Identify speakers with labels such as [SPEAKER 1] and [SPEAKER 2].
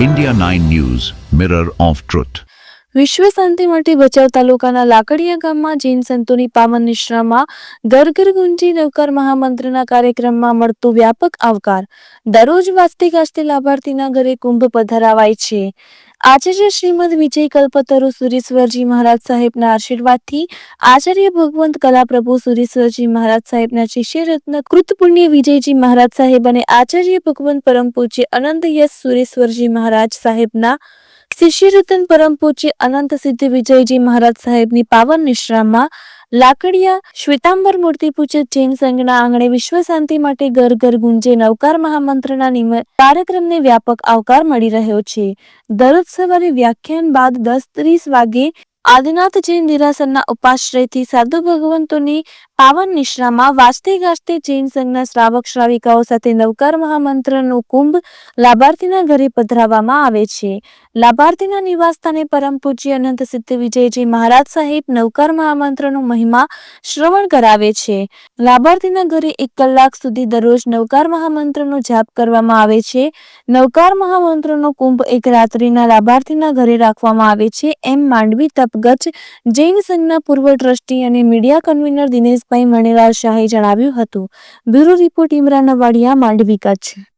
[SPEAKER 1] India 9 News, Mirror of Truth.
[SPEAKER 2] વિશ્વ શાંતિ માટે ભચાઉ તાલુકાના લાકડીયા ગામમાં જૈન સંતોની પાવન નિશ્રામાં ઘર ગુંજી નવકાર મહામંત્રના કાર્યક્રમમાં મળતું વ્યાપક આવકાર દરરોજ વાસ્તે ગાસ્તે લાભાર્થીના ઘરે કુંભ પધરાવાય છે આચાર્ય શ્રીમદ વિજય કલ્પતરુ સુરેશ્વરજી મહારાજ સાહેબના આશીર્વાદથી આચાર્ય ભગવંત કલાપ્રભુ સુરેશ્વરજી મહારાજ સાહેબના શિષ્ય રત્ન કૃતપુણ્ય વિજયજી મહારાજ સાહેબ અને આચાર્ય ભગવંત પરમ પૂજ્ય અનંત યશ સુરેશ્વરજી મહારાજ સાહેબના શિષ્ય રત્ન પરમ પૂજ્ય અનંત સિદ્ધ વિજયજી મહારાજ સાહેબની પાવન નિશ્રામાં લાકડિયા શ્વેતાંબર મૂર્તિ પૂજક જૈન સંઘના આંગણે વિશ્વ શાંતિ માટે ઘર ઘર ગુંજે નવકાર મહામંત્રના કાર્યક્રમને વ્યાપક આવકાર મળી રહ્યો છે. દરરોજ સવારે વ્યાખ્યાન બાદ દસ ત્રીસ વાગે આદિનાથ જૈન નિરાસનના ઉપાશ્રયથી સાધુ ભગવંતોની પાવન નિશ્રામાં વાસ્તે ગાસ્તે જૈન સંઘના શ્રાવક શ્રાવિકાઓ સાથે નવકાર મહામંત્રનો કુંભ લાભાર્થીના ઘરે પધરાવવામાં આવે છે. લાભાર્થીના નિવાસસ્થાને પરમ પૂજ્ય અનંત સિદ્ધ વિજયજી મહારાજ સાહેબ નવકાર મહામંત્રનો મહિમા શ્રવણ કરાવે છે. લાભાર્થીના ઘરે એક કલાક સુધી દરરોજ નવકાર મહામંત્રનો જાપ કરવામાં આવે છે. નવકાર મહામંત્રનો કુંભ એક રાત્રિના લાભાર્થીના ઘરે રાખવામાં આવે છે એમ માંડવી તપગચ્છ જૈન સંઘના પૂર્વ ટ્રસ્ટી અને મીડિયા કન્વીનર દિનેશભાઈ મણિલાલ શાહે જણાવ્યું હતું. Bureau report Imran Wadia Mandvi, Kutch.